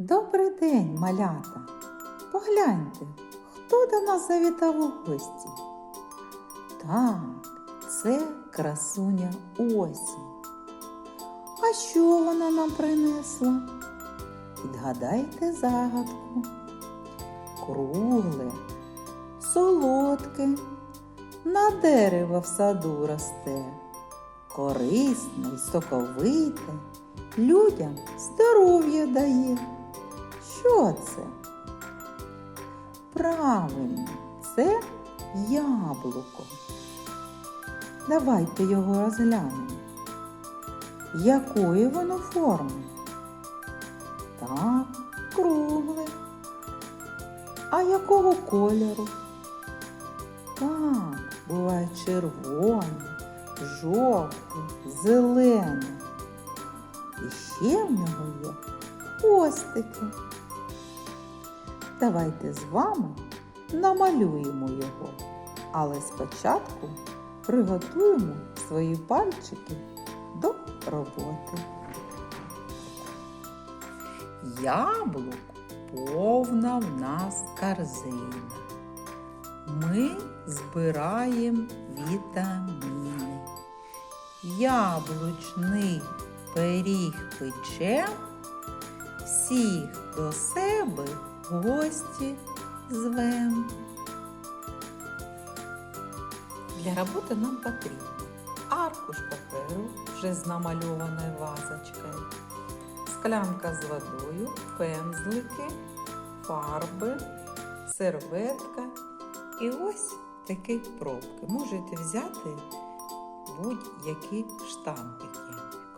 Добрий день, малята! Погляньте, хто до нас завітав у гості? Так, це красуня осінь. А що вона нам принесла? Відгадайте загадку. Кругле, солодке, на дерево в саду росте, корисне й соковите, людям здоров'я дає. Що це? Правильно, це яблуко. Давайте його розглянемо. Якої воно форми? Так, кругле. А якого кольору? Так, буває червоне, жовте, зелене. І ще в нього є хвостики. Давайте з вами намалюємо його, але спочатку приготуємо свої пальчики до роботи. Яблук повна в нас корзина. Ми збираємо вітаміни. Яблучний пиріг печем, всіх до себе гості звем. Для роботи нам потрібно аркуш паперу вже з намальованою вазочкою, склянка з водою, пензлики, фарби, серветка і ось такі пробки. Можете взяти будь-які штампики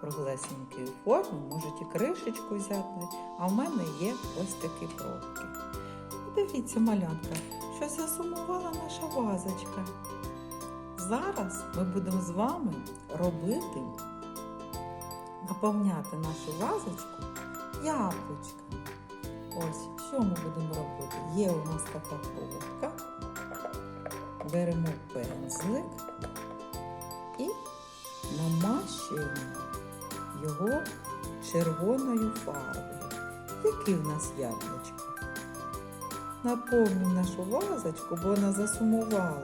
круглесенької форми, можете кришечку взяти, а в мене є ось такі пробки. Подивіться, малянка, що засумувала наша вазочка. Зараз ми будемо з вами робити, наповняти нашу вазочку яблучками. Ось, що ми будемо робити? Є у нас така пробка. Беремо пензлик і намащуємо його червоною фарбою. Які в нас яблучка? Наповню нашу вазочку, бо вона засумувала.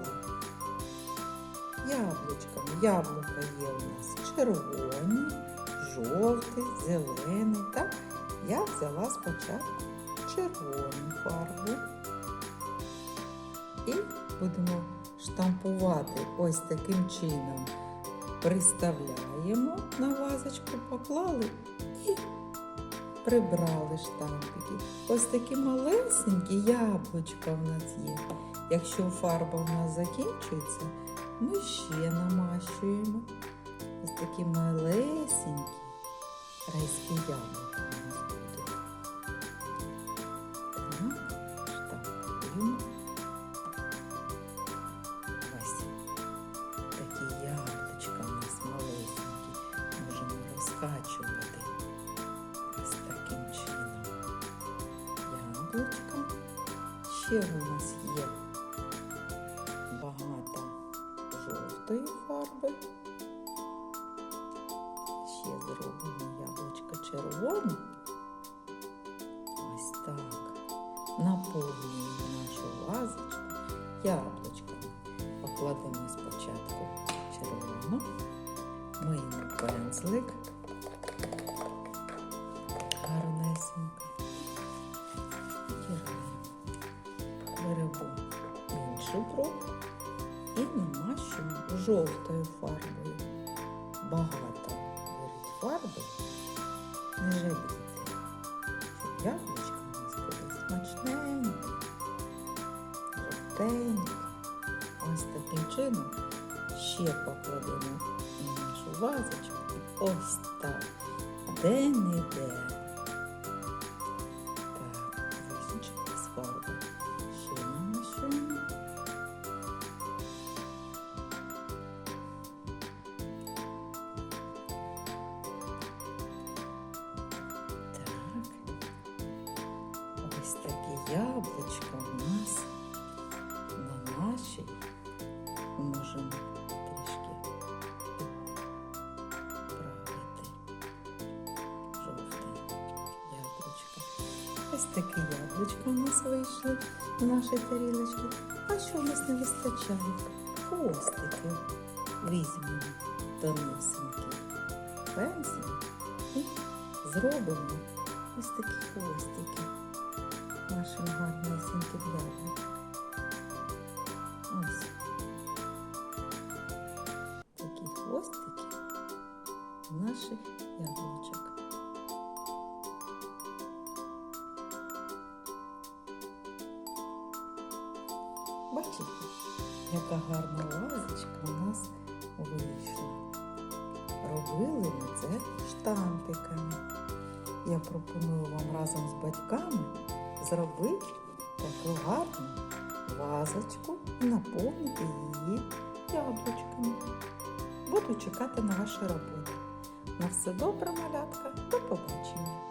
Яблучками. Яблука є у нас червоні, жовтий, зелений. Так, я взяла спочатку червону фарбу. І будемо штампувати ось таким чином. Приставляємо на вазочку, поклали і прибрали штампики. Ось такі малесенькі яблучка в нас є. Якщо фарба в нас закінчується, ми ще намащуємо. Ось такі малесенькі райські яблука розкачувати ось таким чином. Яблучка. Ще у нас є багато жовтої фарби. Ще зробимо яблучко червоне. Ось так. Наповнюємо нашу вазочку яблучками. Покладемо спочатку червону, миємо пензлик. Гарнесенько. Втираємо. Беремо іншу пробку і намащуємо жовтою фарбою. Багато беріть фарби, не жалійте, щоб яблучко у нас буде смачненьке, жовтеньке. Ось таким чином ще покладемо на нашу вазочку. Ось так. Де-не-де. Ось такі яблучка у нас на нашій можемо трішки підправити жовте яблучко. Ось такі яблучка у нас вийшли в нашій тарілочці. А що в нас не вистачає? Хвостики. Візьмемо до тонесенький пензлик і зробимо ось такі хвостики нашим гарнесеньким яблучкам. Ось такі хвостики наших яблучок. Бачите, яка гарна вазочка у нас вийшла. Робили ми це штампиками. Я пропоную вам разом з батьками зробити таку гарну вазочку і наповнити її яблучками. Буду чекати на ваші роботи. На все добре, малятка. До побачення.